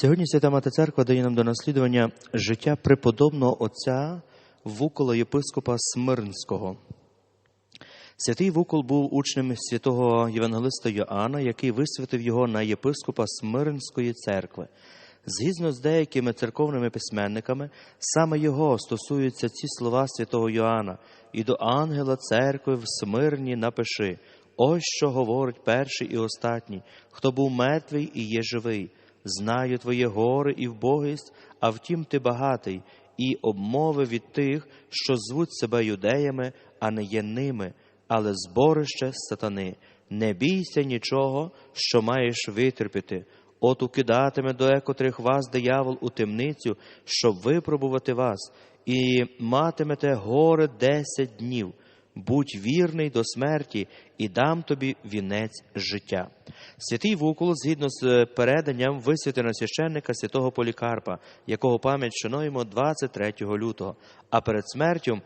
Сьогодні Свята Мати Церква дає нам до наслідування життя преподобного отця Вукола єпископа Смирнського. Святий Вукол був учнем святого Євангелиста Йоанна, який висвятив його на єпископа Смирнської церкви. Згідно з деякими церковними письменниками, саме його стосуються ці слова святого Йоанна, і до ангела церкви в Смирні напиши. Ось що говорить перший і останній, хто був мертвий і є живий. Знаю твоє горе і вбогість, а втім ти багатий, і обмови від тих, що звуть себе юдеями, а не є ними, але зборище сатани. Не бійся нічого, що маєш витерпіти. От укидатиме до екотрих вас диявол у темницю, щоб випробувати вас, і матимете горе десять днів. Будь вірний до смерті, і дам тобі вінець життя. Святий Вукол, згідно з переданням висвятено священника святого Полікарпа, якого пам'ять шануємо 23 лютого, а перед смертю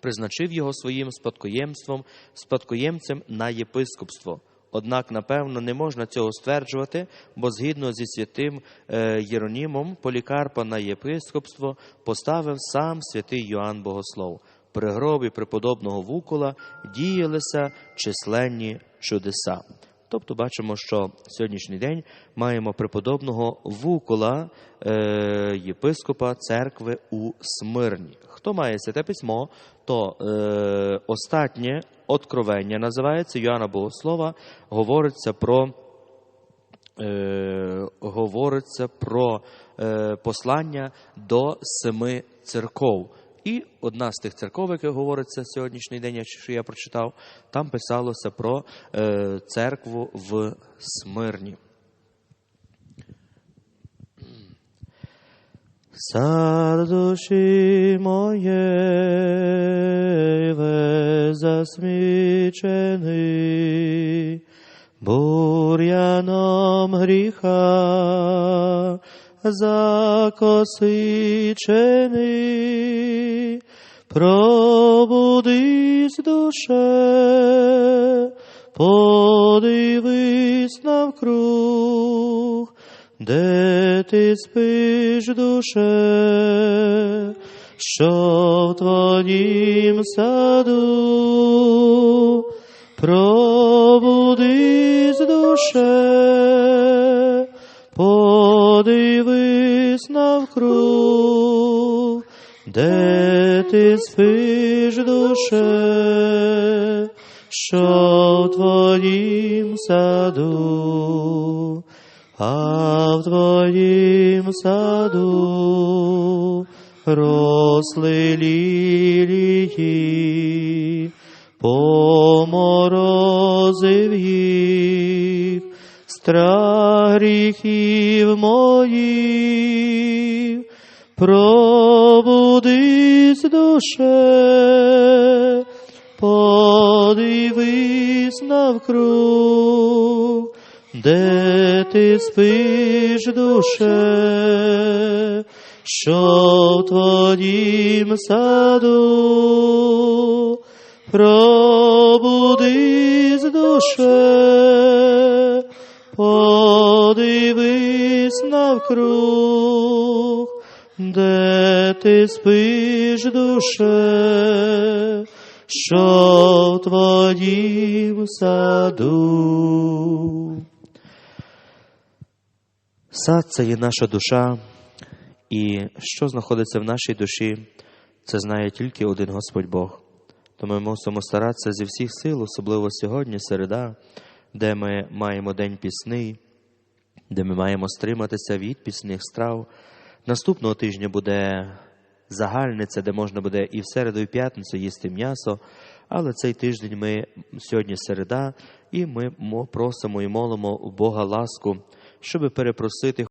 призначив його своїм спадкоємством, спадкоємцем на єпископство. Однак, напевно, не можна цього стверджувати, бо згідно зі святим е, Єронімом Полікарпа на єпископство поставив сам святий Йоанн Богослов. При гробі преподобного Вукола діялися численні чудеса. Тобто бачимо, що сьогоднішній день маємо преподобного Вукола, е, єпископа церкви у Смирні. Хто має святе письмо, то е, остатнє откровення називається Йоанна Богослова, говориться про. Е, говориться про е, послання до семи церков. І одна з тих церков, яка говориться сьогоднішній день, що я прочитав, там писалося про е, церкву в Смирні. Сар душі моєї засмічений, бур'яном гріха закосичений, пробудись душе, подивись навкруг, де ти спиш, душе, що в твоїм саду, пробудись душе, подивись навкруг, де ти спиш, душе, що в твоїм саду, а в твоїм саду росли лілії, поморозив їх, страх гріхів моїх, пробудись душе, подивись навкруг, де ти спиш, душе, що в твоїм саду, пробудись душе, подивись навкруг, де ти спиш, душе, що в твоїм саду. Сад це є наша душа, і що знаходиться в нашій душі, це знає тільки один Господь Бог. Тому ми мусимо старатися зі всіх сил, особливо сьогодні, середа, де ми маємо день пісний, де ми маємо стриматися від пісних страв. Наступного тижня буде загальниця, де можна буде і в середу, і в п'ятницю їсти м'ясо. Але цей тиждень ми сьогодні середа, і ми просимо і молимо у Бога ласку, щоб перепросити